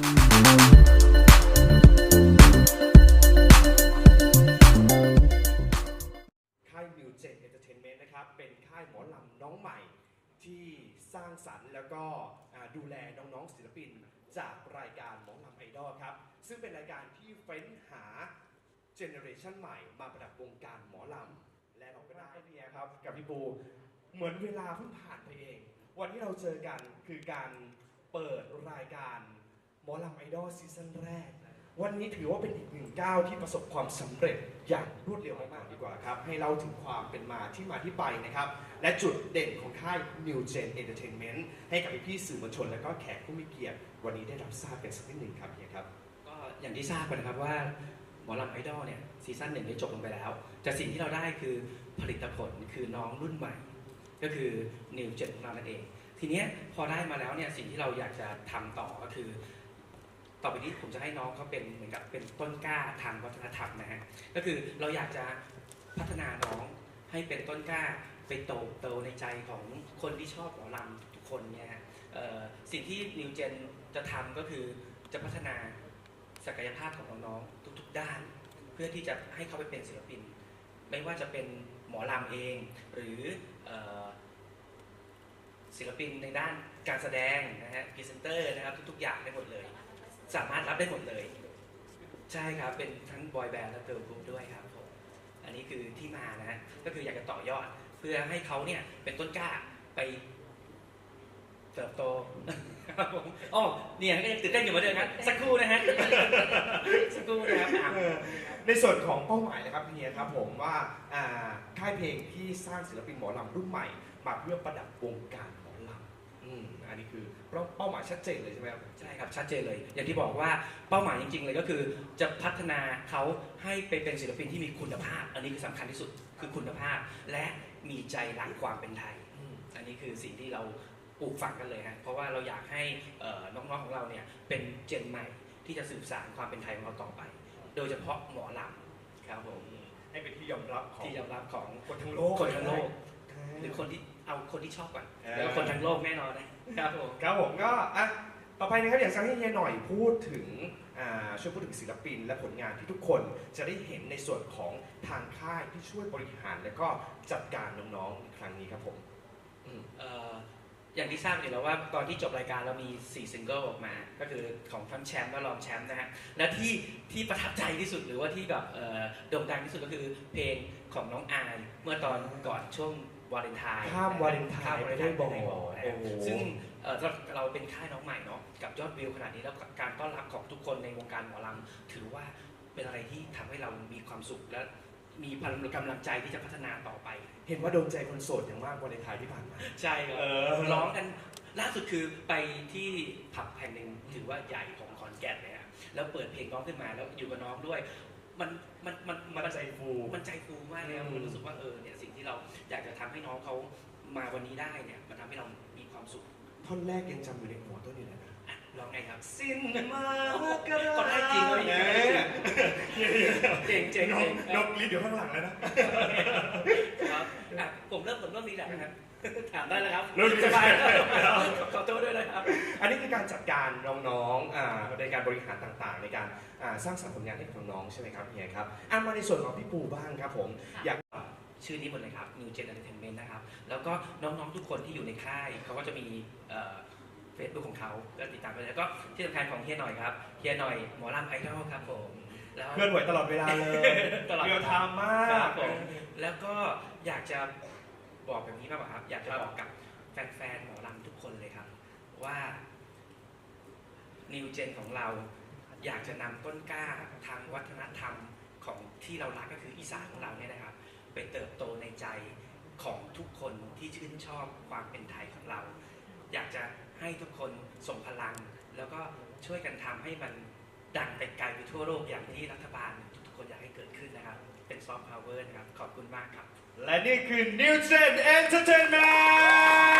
ค่าย New Gen Entertainment นะครับ เป็นค่ายหมอลำน้องใหม่ที่สร้างสรรค์แล้วก็ดูแลน้องๆศิลปินจากรายการหมอลำไอดอลครับ ซึ่งเป็นรายการที่เฟ้นหาเจเนอเรชันใหม่มาประดับวงการหมอลำและเราก็ได้พี่แอร์ครับกับพี่ปูเหมือนเวลาเพิ่งผ่านไปเอง วันที่เราเจอกันคือการเปิดรายการ อลำไอดอลซีซั่นแรก วันนี้ถือว่าเป็นอีกหนึ่งก้าวที่ประสบความสำเร็จอย่างรวดเร็วมากๆดีกว่าครับ ให้เล่าถึงความเป็นมาที่มาที่ไปนะครับ และจุดเด่นของค่าย New Gen Entertainment ให้กับพี่สื่อมวลชน และก็แขกผู้มีเกียรติ วันนี้ได้รับทราบกันสักนิดหนึ่งครับเฮียครับ ก็อย่างที่ทราบกันนะครับว่าหมอลำไอดอลเนี่ยซีซั่นหนึ่งได้จบลงไปแล้ว แต่สิ่งที่เราได้คือผลิตผลคือน้องรุ่นใหม่ ก็คือนิวเจนของเรานั่นเอง ทีนี้พอได้มาแล้วเนี่ยสิ่งที่เราอยากจะทำต่อก็คือ ต่อไปนี้ผมจะให้น้องเขาเป็นเหมือนกับเป็นต้นกล้าทางวัฒนธรรมนะฮะก็คือเราอยากจะพัฒนาน้องให้เป็นต้นกล้าไปโตโตในใจของคนที่ชอบหมอลำทุกคนเนี่ยฮะสิ่งที่นิวเจนจะทำก็คือจะพัฒนาศักยภาพของน้องๆทุก ๆ ด้าน เพื่อที่จะให้เขาไปเป็นศิลปิน ไม่ว่าจะเป็นหมอลำเอง หรือเอ่อศิลปินในด้านการแสดงนะฮะพรีเซนเตอร์นะครับทุก ๆ อย่างได้หมดเลย สามารถรับได้หมดเลย ใช่ครับ เป็นทั้งบอยแบนด์และเกิร์ลกรุ๊ปด้วยครับผมอันนี้คือที่มานะฮะก็คืออยากจะต่อยอด เพื่อให้เขาเนี่ยเป็นต้นกล้าไปเติบโตครับผมอ๋อเนี่ยก็ยังตื่นเต้นอยู่เหมือนเดิมครับสักครู่นะฮะสักครู่นะครับอะเออในส่วนของเป้าหมายนะครับเฮียครับผมว่าอ่าค่ายเพลงที่สร้างศิลปินหมอลำรุ่นใหม่ มาเพื่อประดับวงการหม อลำอืมอันนี้คือเป้าเป้าหมายชัดเจนเลยใช่ไหมครับใช่ครับชัดเจนเลย อย่างที่บอกว่าเป้าหมายจริง ๆ เลยก็คือจะพัฒนาเขาให้ไปเป็นศิลปินที่มีคุณภาพ อันนี้คือสำคัญที่สุดคือคุณภาพ และมีใจรักความเป็นไทยอืมอันนี้คือสิ่งที่เราปลูกฝังกันเลยฮะเพราะว่าเราอยากให้เอ่อน้องๆของเราเนี่ยเป็นเจนใหม่ที่จะสืบสานความเป็นไทยของเราต่อไป โดยเฉพาะหมอลำครับผมให้เป็นที่ยอมรับของที่ยอมรับของคนทั้งโลกคนทั้งโลกใช่หรือคนที่ เอาคนที่ชอบก่อนเออแล้วก็คนทั้งโลกแน่นอนนะครับผม ครับผมก็อะต่อไปนะครับอยากจะให้เฮียหน่อยพูดถึงอ่าช่วยพูดถึงศิลปินและผลงานที่ทุกคนจะได้เห็นในส่วนของทางค่ายที่ช่วยบริหาร และก็จัดการน้องๆในครั้งนี้ครับผมอืมเอ่ออย่างที่ทราบอยู่แล้วว่าตอนที่จบรายการเรามี 4 ซิงเกิลออกมา ก็คือของทั้งแชมป์และรองแชมป์นะฮะ และที่ที่ประทับใจที่สุดหรือว่าที่แบบเอ่อโด่งดังที่สุดก็คือเพลงของน้องอาย เมื่อตอนก่อนช่วง วาเลนไทน์ข้ามวาเลนไทน์ข้ามวาเลนไทน์ไม่ไม่ได้ได้บบออกกนะโอ้ฮะโห ซึ่งเอ่อเราเราเป็นค่ายน้องใหม่เนาะกับยอดวิวขนาดนี้แล้วการต้อนรับของทุกคนในวงการหมอลำถือว่าเป็นอะไรที่ทำให้เรามีความสุขและมีพลังกำลังใจที่จะพัฒนาต่อไป เห็นว่าโดนใจคนโสดอย่างมากวาเลนไทน์ที่ผ่านมา ใช่ครับเออ ร้องกันล่าสุดคือไปที่ผับแห่งหนึ่งถือว่าใหญ่ของขอนแก่นเลยฮะแล้วเปิดเพลงน้องขึ้นมาแล้วอยู่กับน้องด้วย มันมันมันมันใจฟู มันใจฟูมากเลยครับอืมมันรู้สึกว่าเออเนี่ยสิ่งที่เราอยากจะทำให้น้องเขามาวันนี้ได้เนี่ยมันทำให้เรามีความสุขท่อนแรกยังจำอยู่ในหัวต้นอยู่เลยนะอะลองไงครับ สิ้นมาก็ก็ได้จริงเลยแหมเจ๋งเจ๋งนเจ๋กงนกลิ้นอยู่ข้างหลังแล้วนะครับอะผมเริ่มผมเริ่มนี้แหละนะครับ ถามได้เลยครับเริ่มดีสบายครับขอโทษด้วยนะครับ อันนี้คือการจัดการน้องๆอ่าในการบริหารต่างๆ ในการอ่าสร้างสรรค์ผลงานให้กับน้องๆใช่ไหมครับเฮียครับอะมาในส่วนของพี่ปูบ้างครับผมอยากชื่อนี้หมดเลยครับ New Gen Entertainment นะครับ แล้วก็น้องๆทุกคนที่อยู่ในค่ายเขาก็จะมีเฟซบุ๊กของเขาก็ติดตามไปแล้วก็ที่สำคัญของเฮียหน่อยครับเฮียหน่อยหมอลำไอดอลครับผมแล้วเคลื่อนไหวตลอดเวลาเลยตลอดเรียวไทม์มาครักบผมแล้วก็อยากจะ บอกแบบนี้มากกว่าครับ อยากจะบอกกับแฟนๆหมอลำทุกคนเลยครับ ว่า New Gen ของเราอยากจะนำต้นกล้าทางวัฒนธรรมของที่เรารักก็คืออีสานของเราเนี่ยนะครับ ไปเติบโตในใจของทุกคนที่ชื่นชอบความเป็นไทยของเรา อยากจะให้ทุกคนส่งพลัง แล้วก็ช่วยกันทำให้มันดังไปไกลไปทั่วโลกอย่างที่รัฐบาลทุกคนอยากให้เกิดขึ้นนะครับ เป็นซอฟต์พาวเวอร์นะครับ ขอบคุณมากครับ และนี่คือ New Gen Entertainment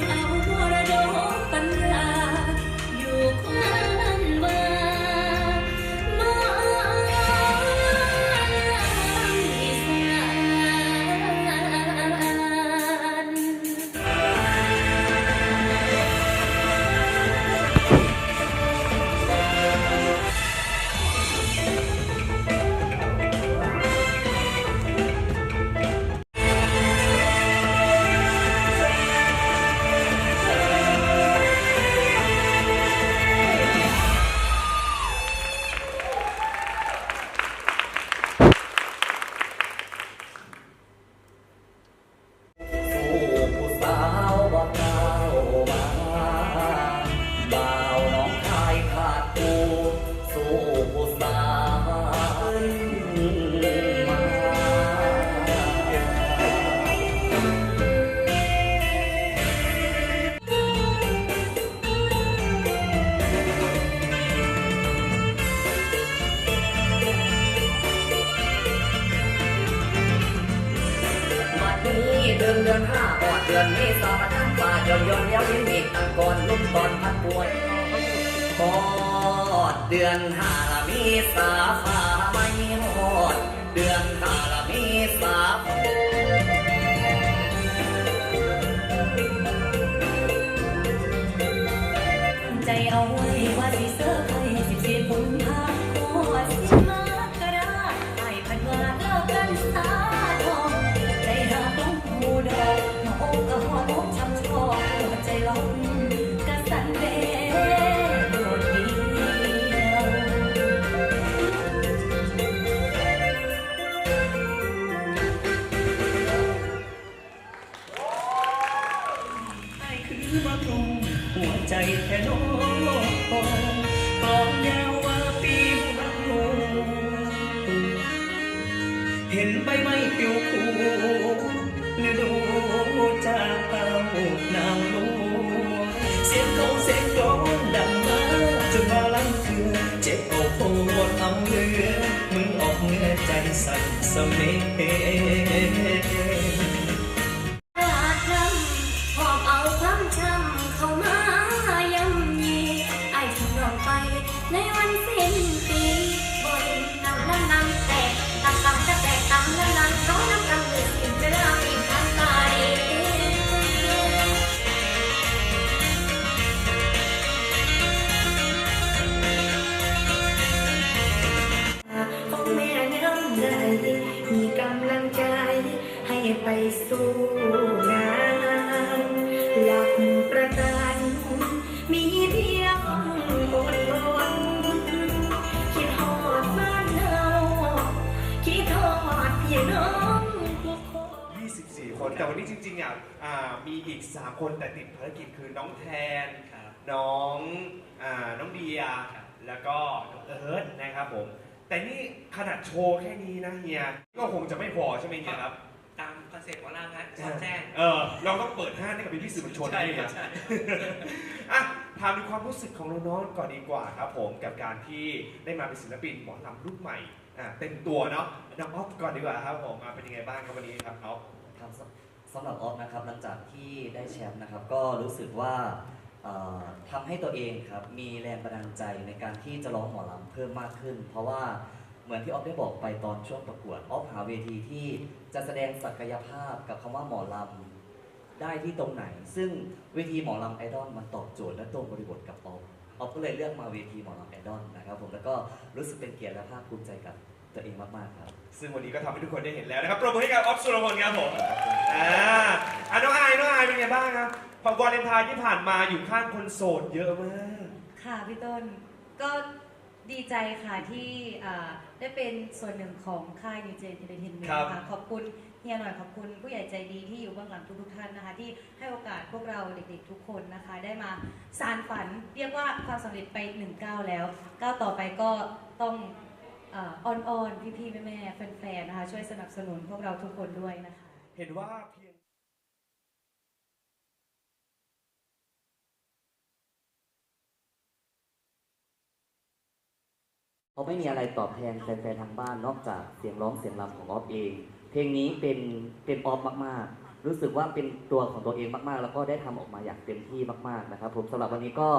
ดเดือนเมษามาทั้งป่าย้อนย้อนเลี้ยวยิ้มีตั้งก่อนลุ่มตอนพัดป่วยหอดเดือนห้าละมีสาฟ้าไม่หอดเดือนห้า หัวใจแค่น้องกองยาวว่าปีรักลเห็นใบไม้เปลิวคู่ฤดูจากเต้าหนาวลงเสียงเขาเสียงกลองดังมาจนมาลังเคือเจ็บอาโพดเอาเรือมึงออกเมื่อใจสั่นสะเม ในวันสิ้นปีบนน้ำน้ำน้ำแตกตำตำจะแตกตำน้ำน้ำน้องน้ำกำเลือดสิ้นเวลาอีกทันตายของแม่น้ำใจมีกำลังใจให้ไปสู้ วันนี้จริงๆอะอ่ามีอีก 3 คนแต่ติดภารกิจคือน้องแทน ครับน้องอ่าน้องเดียครับแล้วก็น้องเอิร์ธนะครับผม แต่นี่ขนาดโชว์แค่นี้นะเฮีย ก็คงจะไม่พอใช่ไหมเฮียครับ ตามคอนเซ็ปต์ของเราฮะชอบแจ้งเออเราต้องเปิดห้างให้กับพี่ๆสื่อมวลชนใช่ด้วยครับนะใช่อะถามดูความรู้สึกของน้องๆก่อนดีกว่าครับผมกับการที่ได้มาเป็นศิลปินหมอลำรุ่นใหม่อะเต็มตัวเนาะน้องออฟก่อนดีกว่าครับผมอะเป็นยังไงบ้างครับวันนี้ครับออฟครับ สำหรับออฟนะครับหลังจากที่ได้แชมป์นะครับ ก็รู้สึกว่าทำให้ตัวเองครับมีแรงบันดาลใจในการที่จะร้องหมอลำเพิ่มมากขึ้น เพราะว่าเหมือนที่ออฟได้บอกไปตอนช่วงประกวดออฟหาเวทีที่จะแสดงศักยภาพกับคำว่าหมอลำได้ที่ตรงไหน ซึ่งเวทีหมอลำไอดอลมันตอบโจทย์และตรงบริบทกับออฟออฟก็เลยเลือกมาเวทีหมอลำไอดอลนะครับผมแล้วก็รู้สึกเป็นเกียรติและภาคภูมิใจกับ ตัวเองมากๆครับ ซึ่งวันนี้ก็ทำให้ทุกคนได้เห็นแล้วนะครับปรบมือให้กับออฟสุรพลครับผมอ่าอะน้องอายน้องอายเป็นไงบ้างครับพอวาเลนไทน์ที่ผ่านมาอยู่ข้างคนโสดเยอะมากค่ะพี่ต้นก็ดีใจค่ะที่อ่าได้เป็นส่วนหนึ่งของค่ายนิวเจนเอนเตอร์เทนเมนครับต์ค่ะขอบคุณเฮียหน่อยขอบคุณผู้ใหญ่ใจดีที่อยู่เบื้องหลังทุกๆท่านนะคะ ที่ให้โอกาสพวกเราเด็กๆทุกคนนะคะ ได้มาสารฝันเรียกว่าความสำเร็จไปหนึ่งก้าวแล้วก้าวต่อไปก็ต้อง อ่าอ้อนๆพี่ๆแม่ๆแฟนๆนะคะ ช่วยสนับสนุนพวกเราทุกคนด้วยนะคะ เห็นว่าเพียงเขาไม่มีอะไรตอบแทนแฟนๆทางบ้านนอกจากเสียงร้องเสียงรำของออฟเอง เพลงนี้เป็นเป็นออฟมากๆ รู้สึกว่าเป็นตัวของตัวเองมากๆ แล้วก็ได้ทำออกมาอย่างเต็มที่มากๆนะครับ ผมสำหรับวันนี้ก็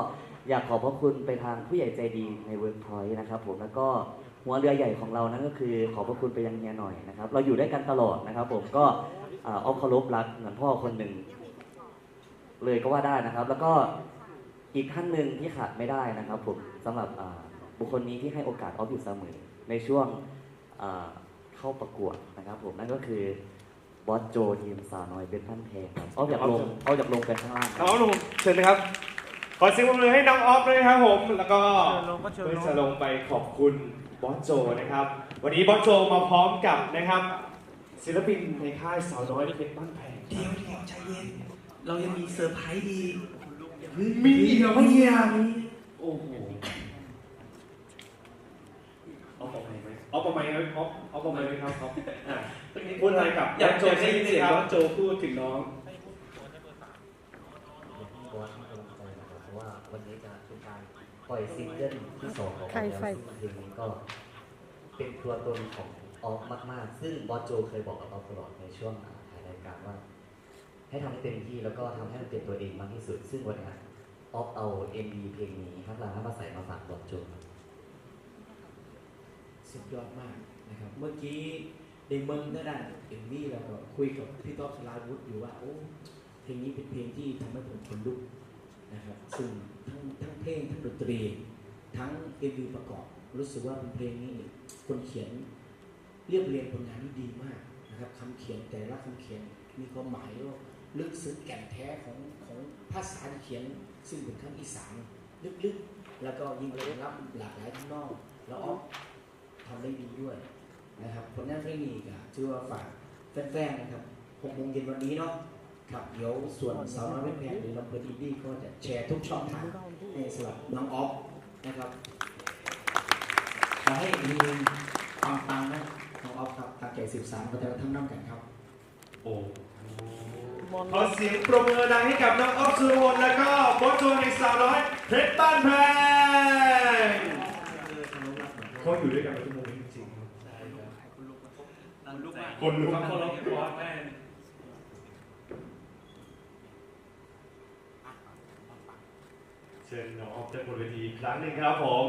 อยากขอบพระคุณไปทางผู้ใหญ่ใจดีในเวิร์กพอยต์นะครับ ผมแล้วก็ หัวเรือใหญ่ของเรานั่นก็คือขอบพระคุณไปยังเฮียหน่อยนะครับ เราอยู่ด้วยกันตลอดนะครับ ผมก็อ่าออฟเคารพรักเหมือนพ่อคนหนึ่งเลยก็ว่าได้นะครับ แล้วก็อีกท่านหนึ่งที่ขาดไม่ได้นะครับ ผมสำหรับอ่าบุคคลนี้ที่ให้โอกาสออฟอยู่เสมอในช่วงอ่าเข้าประกวดนะครับ ผมนั่นก็คือบอสโจทีมสาวน้อยเป็นพันแพงครับออฟอยากลงออฟอยากลงไปข้างล่างคน้รัอบงหนุ่มเชิญนะครับข อเสียงปรบมือให้น้องออฟด้วยนะครับผม แล้วก็เชิญลงก็เชิญลงเพื่อจะลงไปขอบคุณบอสโจนะครับ วันนี้บอสโจมาพร้อมกับนะครับ ศิลปินในค่ายสาวน้อยเพชรบ้านแพงเดี๋ยวเดี๋ยวใจเย็น เรายังมีเซอร์ไพรส์อีกอย่าเพิ่งมีอีกเหรอเฮียโอ้โหเอาประมาณไหมเอาประมาณไหมเอาเอาประมาณไหมครับครับอะพูดอะไรกับอยากบสโจอยากได้ยินเสียงครับว่าโจพูดถึงน้อง บอสให้กำลังใจนะครับเพราะ ว่าวันนี้จะเป็นการปล่อยซิงเกิลที่สองของออฟแล้วซึ่งเพลงนี้ก็เป็นตัวตนของออฟมากๆ ซึ่งบอสโจเคยบอกกับออฟตลอดในช่วงอ่าถ่ายรายการว่า ให้ทำให้เต็มที่แล้วก็ทำให้มันเป็นตัวเองมากที่สุด ซึ่งวันนี้ออฟเอา MV เพลงนี้ครับลามาใส่มาฝากบอดโจครับสุดยอดมากนะครับ เมื่อกี้ในเมืองนั่นน่ะเอ็มวี่เราก็คุยกับพี่ต๊อบสลาวุธอยู่ว่าโอ้เพลงนี้เป็นเพลงที่ทำให้ผมขนลุก นะครับซึ่งทั้งทั้งเพลงทั้งดนตรี ทั้งเอ็มวีประกอบ รู้สึกว่าเป็นเพลงนี้คนเขียนเรียบเรียงผลงานที่ดีมากนะครับคำเขียนแต่ละคำเขียนมีความหมายแล้วาลึกซึ้งแก่นแท้ของของภาษาที่เขียน ซึ่งเป็นคำอีสานลึกๆ แล้วก็ยิ่งรับหลากหลายทั้งนอก แล้วออฟทำได้ดีด้วยนะครับผลงานเพลงนี้ก็ถือว่าฝากแฟนๆนะครับหกโมงเย็นวันนี้เนาะ ครับเดี๋ยวส่วนสาวน้อยเป็นแพงหรือลำเพลินอินดี้ก็จะแชร์ทุกช่องทางในสำหรับน้องออฟนะครับขอให้มีปังๆนะน้องออฟครับตาแก่สิบสามก็จะทำน้ำกันครับ โอ้ขอเสียงปรบมือดังให้กับน้องออฟสุรพลแล้วก็บอสโจในสาวน้อยเพชรบ้านแพงเขาอยู่ด้วยกันมาชั่วโมงนี้จริงๆครับใช่ครับคุณลุกคุณลุกมากคนลุกเขาลบบอสแม่ เชิญน้องออฟจากบนเวทีอีกครั้งหนึ่งครับผม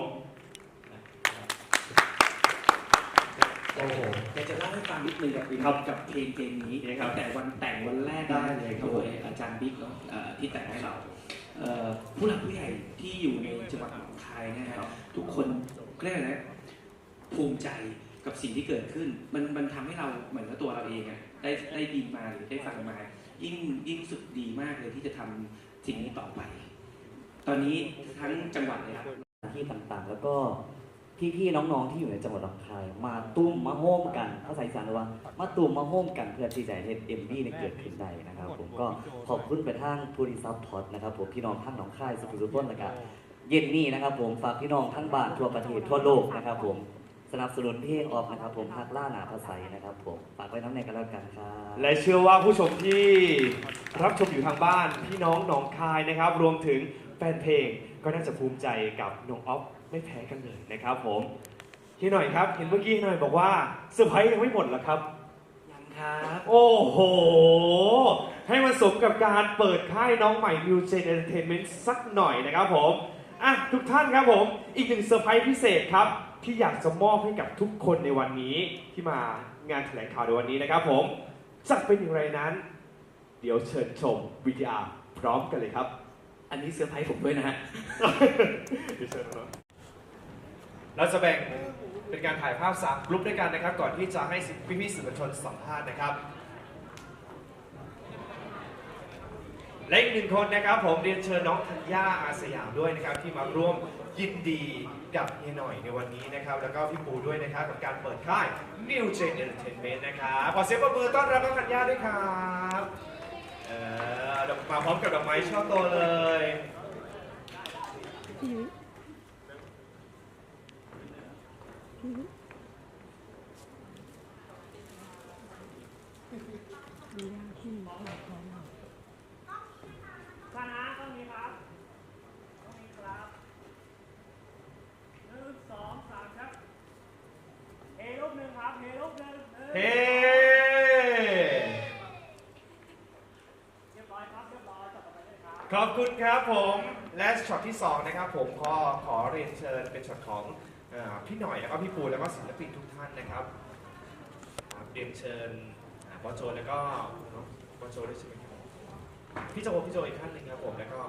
โอ้โหอยากจะเล่าให้ฟังนิดนึงกับครับกับเพลงเพลงนี้ยังไงครับ แต่วันแต่งวันแรกได้เลยครับโดยอาจารย์บิ๊กเนาะเอ่อที่แต่งให้เราเอ่อผู้หลักผู้ใหญ่ที่อยู่ในจังหวัดหนองคายนะฮะทุกคนเรียกอะไรนะภูมิใจกับสิ่งที่เกิดขึ้น มันมันทำให้เราเหมือนกับตัวเราเองอะได้ได้ยินมาหรือได้ฟังมา ยิ่งยิ่งรู้สึกดีมากเลยที่จะทำสิ่งนี้ต่อไป ตอนนี้ทั้งจังหวัดเลยครับ ที่ต่างๆ แล้วก็พี่ๆน้องๆที่อยู่ในจังหวัดหนองคายมาตุ้มมาโฮมกันภาษาอีสานเรียกว่ามาตุ้มมาโฮมกันเพื่อที่จะให้เอ็มบีเนี่ยเกิดขึ้นได้นะครับ ผมก็ขอบคุณไปทางผู้ที่ซัพพอร์ตนะครับผมพี่น้องทั้งหนองคายสุขุมสุขต้นนะครับเย็นนี้นะครับ ผมฝากพี่น้องทั้งบ้านทั่วประเทศทั่วโลกนะครับ ผมสนับสนุนเพลงออกนะครับ ผมฮักล่าหนาภาษานะครับ ผมฝากไว้น้ำในกันแล้วกันครับและเชื่อว่าผู้ชมที่รับชมอยู่ทางบ้านพี่น้องหนองคายนะครับ รวมถึง แฟนเพลงก็น่าจะภูมิใจกับน้องออฟไม่แพ้กันเลยนะครับผมเฮียหน่อยครับ เห็นเมื่อกี้เฮียหน่อยบอกว่าเซอร์ไพรส์ยังไม่หมดเหรอครับ ยังครับ โอ้โห ให้มันสมกับการเปิดค่ายน้องใหม่ New Gen Entertainment สักหน่อยนะครับผมอะทุกท่านครับผม อีกหนึ่งเซอร์ไพรส์พิเศษครับ ที่อยากจะมอบให้กับทุกคนในวันนี้ที่มางานแถลงข่าวในวันนี้นะครับผมจะเป็นอย่างไรนั้น เดี๋ยวเชิญชมวิดีอาร์พร้อมกันเลยครับ อันนี้เซอร์ไพรส์ผมด้วยนะฮะเดี๋ยวเชิญครับเราจะแบ่งเป็นการถ่ายภาพสามกลุ่มด้วยกันนะครับ ก่อนที่จะให้พี่ๆสื่อมวลชนสัมภาษณ์นะครับ และอีกหนึ่งคนนะครับ ผมเรียนเชิญน้องธัญญาอาสยามด้วยนะครับ ที่มาร่วมยินดีกับเฮียหน่อยในวันนี้นะครับ แล้วก็พี่ปูด้วยนะครับกับการเปิดค่าย New Gen Entertainment นะครับขอเสียงปรบมือต้อนรับน้องธัญญาด้วยครับ ออดอกมาพร้อมกับดอกไม้ช่อโตเลยคณะต้องมีครับต้องมีครับหนึ่งสองสามครับเฮลูกหนึ่งครับเฮลูกหนึ่งหนึ่ง เฮ้ เรียบร้อยครับเรียบร้อยต่อไปเลยครับ ข อบคุณครับผมและช็อตที่2นะครับผมก็ขอเรียนเชิญเป็นช็อตของเออพี่หน่อยแล้วก็พี่ปูแล้วก็ศิลปินทุกท่านนะครับครับเรียนเชิญอ่าบอสโจแล้วก็เนอะบอสโจด้วยใช่ไหมครับพี่โจพี่โจอีกท่านหนึ่งครับผมแล้วก็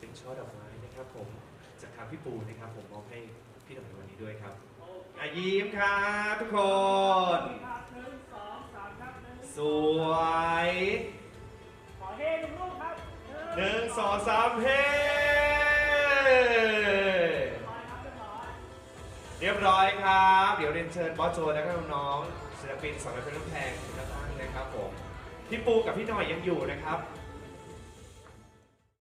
เป็น ช่อดอกไม้นะครับผมจากทางพี่ปูนะครับ ผมมอบให้พี่หน่อยในวันนี้ด้วยครับอายิ้มครับทุกคนครับหนึ่งสองสามครับหนึ่งสวยขอเฮหนึ่งลูกครับหนึ่งสองสามเฮ้เรียบร้อยครับเรียบร้อยครับ เดี๋ยวเรียนเชิญบอสโจและก็น้องๆศิลปินสองร้อยเป็นรุ่นแพงทุกท่านนะครับผมพี่ปูกับพี่หน่อยยังอยู่นะครับ